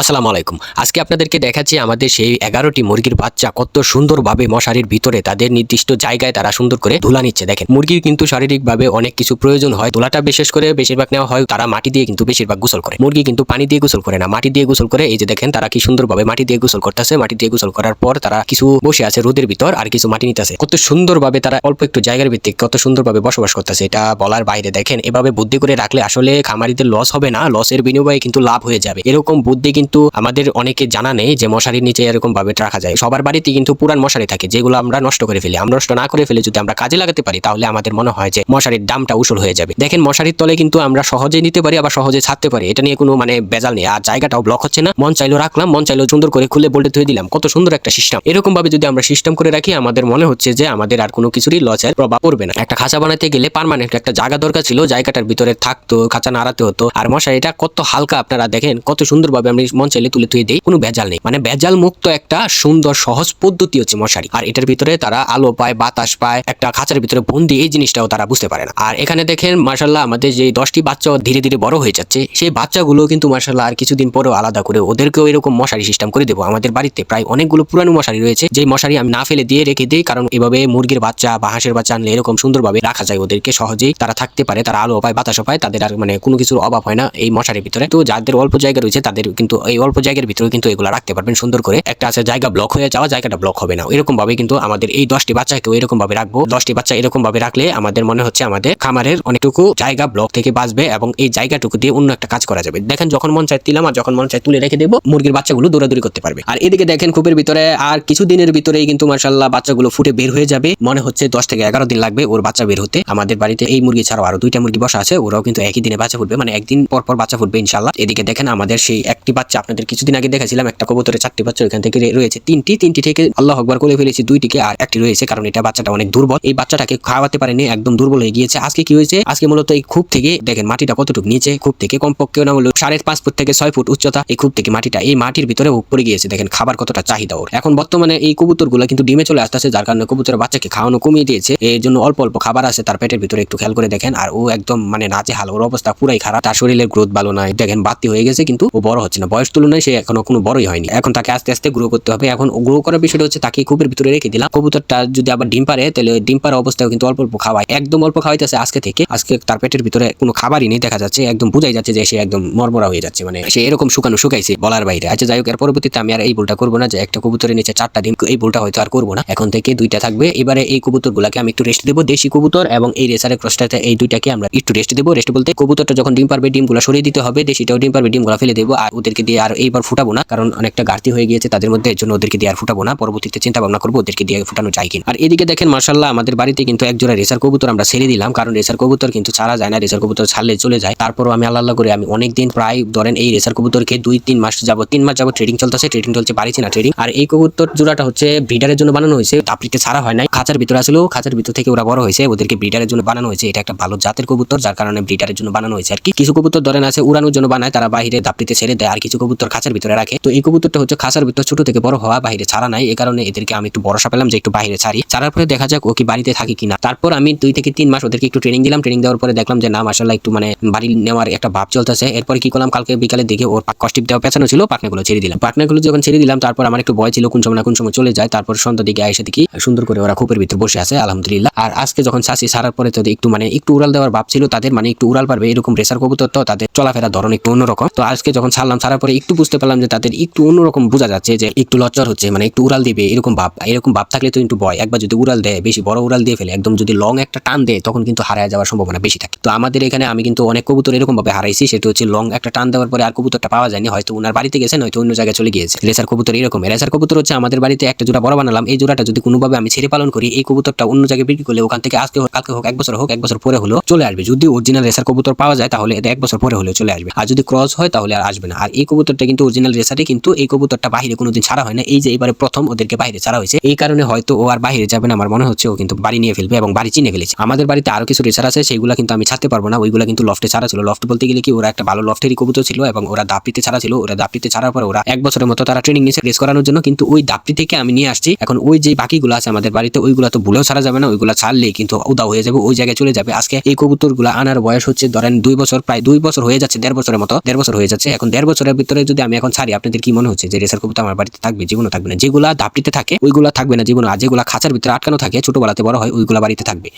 আসসালামু আলাইকুম। আজকে আপনাদেরকে দেখাচ্ছি আমাদের সেই এগারোটি মুরগির বাচ্চা কত সুন্দরভাবে মশারির ভিতরে তাদের নির্দিষ্ট জায়গায় তারা সুন্দর করে ধুলা নিচ্ছে। দেখেন, মুরগির কিন্তু শারীরিকভাবে অনেক কিছু প্রয়োজন হয়। ধুলাটা বিশেষ করে বেশিরভাগ নেওয়া হয়, তারা মাটি দিয়ে কিন্তু বেশিরভাগ গোসল করে। মুরগি কিন্তু পানি দিয়ে গোসল করে না, মাটি দিয়ে গোসল করে। এই যে দেখেন, তারা কি সুন্দরভাবে মাটি দিয়ে গোসল করতেছে। মাটি দিয়ে গোসল করার পর তারা কিছু বসে আছে রোদের ভিতর আর কিছু মাটি নিতেছে। কত সুন্দরভাবে তারা অল্প একটু জায়গার ভিত্তিক কত সুন্দরভাবে বসবাস করতেছে, এটা বলার বাইরে। দেখেন, এভাবে বুদ্ধি করে রাখলে আসলে খামারিদের লস হবে না। লসের বিনিময়ে কিন্তু লাভ হয়ে যাবে। এরকম বুদ্ধি কিন্তু আমাদের অনেকে জানা নেই যে মশারির নিচে এরকম ভাবে রাখা যায়। সবার বাড়িতে কিন্তু পুরান মশারি থাকে, যেগুলো আমরা নষ্ট করে ফেলি। আমরা নষ্ট না করে ফেলে যদি আমরা কাজে লাগাতে পারি, তাহলে আমাদের মনে হয় যে মশারির দামটা উসুল হয়ে যাবে। দেখেন, মশারির তলে কিন্তু আমরা সহজে নিতে পারি, আবার সহজে ছাড়তে পারি। এটা নিয়ে কোনো মানে বেজাল নেই। আর জায়গাটাও ব্লক হচ্ছে না। মন চাইলো রাখলাম, মন চাইলো সুন্দর করে খুলে বলতে ধুয়ে দিলাম। কত সুন্দর একটা সিস্টেম এরকম ভাবে যদি আমরা সিস্টেম করে রাখি, আমাদের মনে হচ্ছে যে আমাদের আর কোনো কিছুরই লসের প্রভাব পড়বে না। একটা খাঁচা বানাতে গেলে পারমানেন্ট একটা জায়গা দরকার ছিল, জায়গাটার ভিতরে থাকতো, খাঁচা নাড়াতে হতো। আর মশারি এটা কত হালকা আপনারা দেখেন, কত সুন্দরভাবে আমি মন চাইলে তুলে ধুয়ে দিই, কোনো ভেজাল নেই। মানে ভেজাল মুক্ত একটা সুন্দর সহজ পদ্ধতি হচ্ছে মশারি। আর এটার ভিতরে তারা আলো পায়, বাতাস পায়, একটা খাঁচার ভিতরে বন্দি, এই জিনিসটাও তারা বুঝতে পারে না। আর এখানে দেখেন মার্শাল্লাহ আমাদের যে দশটি বাচ্চা ধীরে ধীরে বড় হয়ে যাচ্ছে, সেই বাচ্চাগুলো কিন্তু মার্শাল্লাহ আর কিছুদিন পরেও আলাদা করে ওদেরকেও এরকম মশারি সিস্টেম করে দেবো। আমাদের বাড়িতে প্রায় অনেকগুলো পুরানো মশারি রয়েছে যে মশারি আমি না ফেলে দিয়ে রেখে দিই, কারণ এভাবে মুরগির বাচ্চা বা হাঁসের বাচ্চা আনলে এরকম সুন্দরভাবে রাখা যায়, ওদেরকে সহজেই তারা থাকতে পারে, তারা আলো পায়, বাতাসও পায়, তাদের আর মানে কোনো কিছুর অভাব হয় না এই মশারির ভিতরে। তো যাদের অল্প জায়গা রয়েছে, তাদের কিন্তু এই অল্প জায়গার ভিতরে কিন্তু এগুলো রাখতে পারবেন। সুন্দর করে একটা আছে, জায়গা ব্লক হয়ে যাওয়া, জায়গাটা ব্লক হবে না। এরকম ভাবে কিন্তু আমাদের এই দশটি বাচ্চাকেও এরকম ভাবে রাখব। দশটি বাচ্চা এরকম ভাবে রাখলে আমাদের মনে হচ্ছে আমাদের খামারের অনেকটুকু জায়গা ব্লক থেকে বাঁচবে এবং এই জায়গাটুকু দিয়ে অন্য একটা কাজ করা যাবে। দেখেন, যখন মন চাই দিলাম আর যখন মন চাই তুলে রেখে দেবো, মুরগির বাচ্চাগুলো দৌড়াদৌড়ি করতে পারবে। আর এদিকে দেখেন খুবের ভিতরে আর কিছু দিনের ভিতরেই কিন্তু মার্শাল্লাহ বাচ্চাগুলো ফুটে বের হয়ে যাবে। মনে হচ্ছে দশ থেকে এগারো দিন লাগবে ওর বাচ্চা বের হতে। আমাদের বাড়িতে এই মুরগি ছাড়াও আরও দুইটা মুরগি বসা আছে, ওরাও কিন্তু একই দিনে বাচ্চা ফুটবে। মানে একদিন পর পর বাচ্চা ফুটবে ইনশাল্লাহ এদিকে দেখেন, আমাদের সেই একটি বাচ্চা আপনাদের কিছুদিন আগে দেখাছিলাম একটা কবুতরের চারটি বাচ্চা ওইখান থেকে রয়েছে। তিনটি তিনটি থেকে আল্লাহ আকবার করে ফেলেছি, দুইটিকে আর একটি রয়েছে, কারণ এটা বাচ্চাটা অনেক দুর্বল। এই বাচ্চাটাকে খাওয়াতে পারেনি, একদম দুর্বল হয়ে গিয়েছে। আজকে কি হয়েছে? আজকে মূলত এই খুব থেকে, দেখেন মাটিটা কতটুকু নিচে, খুব থেকে কমপক্ষে না হলো সাড়ে পাঁচ ফুট থেকে ছয় ফুট উচ্চতা এই খুব থেকে মাটিটা। এই মাটির ভিতরে পড়ে গিয়েছে, দেখেন খাবার কতটা চাহিদা ওর। এখন বর্তমানে এই কবুতরগুলো কিন্তু ডিমে চলে আসতেছে, যার কারণে কবুতরের বাচ্চাকে খাওয়ানো কমিয়ে দিয়েছে। এর জন্য অল্প অল্প খাবার আছে, তার পেটের ভিতরে একটু খেয়াল করে দেখেন। আর ও একদম মানে নাচে হাল ওর অবস্থা পুরাই খারাপ। তার শরীরের গ্রোথ ভালো নয় দেখেন বাড়তি হয়ে গেছে, কিন্তু ও বড় হচ্ছে না, বয়স তুলনায় সে এখনও কোনো বড়ই হয়নি। এখন তাকে আস্তে আস্তে গ্রো করতে হবে। এখন গ্রো করার বিষয়টা হচ্ছে তাকে খুবের ভিতরে রেখে দিলাম। কবুতরটা যদি আবার ডিম পারে তাহলে ডিম পাড়া অবস্থায় কিন্তু অল্প অল্প খাওয়ায়। একদম অল্প খাওয়াইতেছে আজকে থেকে। আজকে তার পেটের ভিতরে কোনো খাবারই নেই, দেখা যাচ্ছে। একদম বুঝাই যাচ্ছে যে সে একদম মরমরা হয়ে যাচ্ছে। মানে সে এরকম শুকানো শুকাইছে বলার বাইরে। আচ্ছা যাই হোক, এর পরবর্তীতে আমি আর এই ভুলটা করব না যে একটা কবুতরের নিচে চারটা ডিম, এই ভুলটা হয়তো আর করব না। এখন থেকে দুইটা থাকবে। এবারে এই কবুতর গুলাকে আমি একটু রেস্ট দেবো দেশি কবুতর এবং এই রেসারের ক্রসটাতে এই দুইটাকে আমরা একটু রেস্ট দেবো। রেস্ট বলতে কবুতরটা যখন ডিম পারবে, ডিমগুলো সরিয়ে দিতে হবে। দেশিটাও ডিম পারবে, ডিমগুলো ফেলে দেবো। আর ওদেরকে দিয়ে আর এইবার ফুটাবো না, কারণ অনেকটা ঘাটতি হয়ে গিয়েছে তাদের মধ্যে, এর জন্য ওদেরকে দিয়ে আর ফুটাবো না। পরবর্তীতে চিন্তা ভাবনা করব ওদেরকে দিয়ে ফুটানো যায় কিনা। আর এদিকে দেখেন মার্শাল্লাহ আমাদের বাড়িতে কিন্তু এক জোড়া রেসার কবুতর আমরা ছেড়ে দিলাম, কারণ রেসার কবুতর কিন্তু ছাড়া যায় না, রেসার কবুতর ছাড়লে চলে যায়। তারপরও আমি আল্লাহ আল্লাহ করে আমি অনেক দিন প্রায় ধরেন এই রেসার কবুতরকে দুই তিন মাস যাব তিন মাস যাব ট্রেডিং চলতেছে ট্রেডিং চলছে পারিছি না ট্রেডিং আর এই কবুতর জোড়াটা হচ্ছে ব্রিডারের জন্য বানানো হয়েছে, তাপড়িতে ছাড়া হয় নাই। খাঁচার ভিতরে আসলেও খাঁচার ভিতর থেকে ওরা বড় হয়েছে, ওদেরকে ব্রিডারের জন্য বানানো হয়েছে। এটা একটা ভালো জাতের কবুতর, যার কারণে ব্রিডারের জন্য বানানো হয়েছে। আর কি কিছু কবুতর ধরেন আছে, উড়ানোর জন্য বানায়, তারা বাইরে দাপড়িতে ছেড়ে দেয়, আর কিছু কবুতর খাঁচার ভিতরে রাখে। তো এই কবুতরটা হচ্ছে খাঁচার ভিতর ছোট থেকে বড় হওয়া, বাইরে ছাড়া নাই। এই কারণে এদেরকে আমি একটু ভরসা পেলাম যে একটু বাইরে ছাড়ি। ছাড়ার পরে দেখা যাক ও কি বাড়িতে থাকে কিনা। তারপর আমি দুই থেকে তিন মাস ওদেরকে একটু ট্রেনিং দিলাম। ট্রেনিং দেওয়ার পরে দেখলাম যে, না মাসাল্লাহ একটু মানে বাড়ি নেওয়ার একটা ভাব চলতেছে। এরপরে কি করলাম? কালকে বিকালের দিকে ওর কষ্টিপ দেওয়া পেছানো ছিল, পাটনাগুলো ছেড়ে দিলাম। পাটনাগুলো যখন ছেড়ে দিলাম, তারপর আমার একটু ভয় ছিল, কোন সময় না কোন সময় চলে যায়। তারপর সন্ধ্যা দিকে এসে দেখি, সুন্দর করে ওরা খুপের ভিতরে বসে আছে, আলহামদুলিল্লাহ। আর আজকে যখন চাষি সারার পরে তো একটু মানে একটু উড়াল দেওয়ার ভাব ছিল, তাদের মানে একটু উড়াল পারবে, এরকম রেসার কবুতর, তো তাদের চলাফেরা ধরন একটু অন্যরকম। তো আজকে যখন ছাড়লাম, ছাড়ার পরে একটু বুঝতে পারলাম যে তাদের একটু অন্যরকম বোঝা যাচ্ছে যে একটু লজ্জর হচ্ছে মানে একটু উড়াল দিবে, এরকম ভাব এরকম ভাব থাকলে তো একটু ভয়। একবার যদি উড়াল দেয়, বেশি বড় উড়াল দিয়ে ফেলে, একদম যদি লং একটা টান দেয়, তখন কিন্তু হারায় যাওয়ার সম্ভাবনা বেশি থাকে। তো আমাদের এখানে আমি কিন্তু অনেক কবুতর এরকম ভাবে হারাইছি, সেটা হচ্ছে লং একটা টান দেওয়ার পরে আর কবুতরটা পাওয়া যায়নি, হয়তো ওনার বাড়িতে গেছেন, হয়তো অন্য জায়গায় চলে গিয়েছে। রেসার কবুতর এরকম। রেসার কবুতর হচ্ছে আমাদের বাড়িতে একটা জোড়া বড় বানালাম, এই জোড়াটা যদি কোনোভাবে আমি ছেড়ে পালন করি, এই কবুতরটা অন্য জায়গায় বিক্রি করলে ওখান থেকে আজকে হোক, কালকে হোক, এক বছর হোক, এক বছর পরে হলো চলে আসবে। যদি অরিজিনাল রেসার কবুতর পাওয়া যায়, তাহলে এটা এক বছর পরে হলেও চলে আসবে। আর যদি ক্রস হয়, তাহলে আর আসবে না। আর এই কবুতরটা কিন্তু অরিজিনাল রেসারে কিন্তু এই কবুতরটা বাইরে কোনোদিন ছাড়া হয় না। এই যে এবারে প্রথম ওদেরকে বাইরে ছাড়া হয়েছে, এই কারণে হয়তো ও আর বাইরে যাবে না। আমার মনে হচ্ছে ও কিন্তু বাড়ি নিয়ে ফেলবে এবং বাড়ি চিনে ফেলেছে। আমাদের বাড়িতে আরও কিছু রেসার আছে, সেইগুলো কিন্তু আমি ছাড়তে পারব না। ওইগুলো কিন্তু লফটে ছাড়া ছিল। লফট বলতে গেলে কি, ওরা একটা ভালো লফটেরই কবুতর ছিল এবং ওরা দাপড়িতে ছাড়া ছিল। ওরা দাপড়িতে ছাড়ার পর ওরা এক বছরের মতো তারা ট্রেনিং নিয়েছে রেস করানোর জন্য। কিন্তু ওই দাপড়ি থেকে আমি নিয়ে আসছি। এখন ওই যে বাকিগুলো আছে আমাদের বাড়িতে, ওইগুলো তো ভুলেও ছাড়া যাবে না। ওইগুলো ছাড়লেই কিন্তু উদা হয়ে যাবে, ওই জায়গায় চলে যাবে। আজকে এই কবুতরগুলো আনার বয়স হচ্ছে ধরেন দুই বছর, প্রায় দুই বছর হয়ে যাচ্ছে, দেড় বছরের মতো, দেড় বছর হয়ে যাচ্ছে। এখন দেড় বছরের ভিতরে যদি আমি এখন ছাড়ি, আপনাদের কি মনে হচ্ছে যে রেসার কবুতর আমার বাড়িতে থাকবে, জীবনও থাকবে না? যেগুলো দাপটিতে থাকে, ওইগুলো থাকবে না জীবন আর যেগুলো খাঁচার ভিতরে আটকানো থাকে, ছোটবেলাতে বড় হয়, ওইগুলো বাড়িতে থাকবে।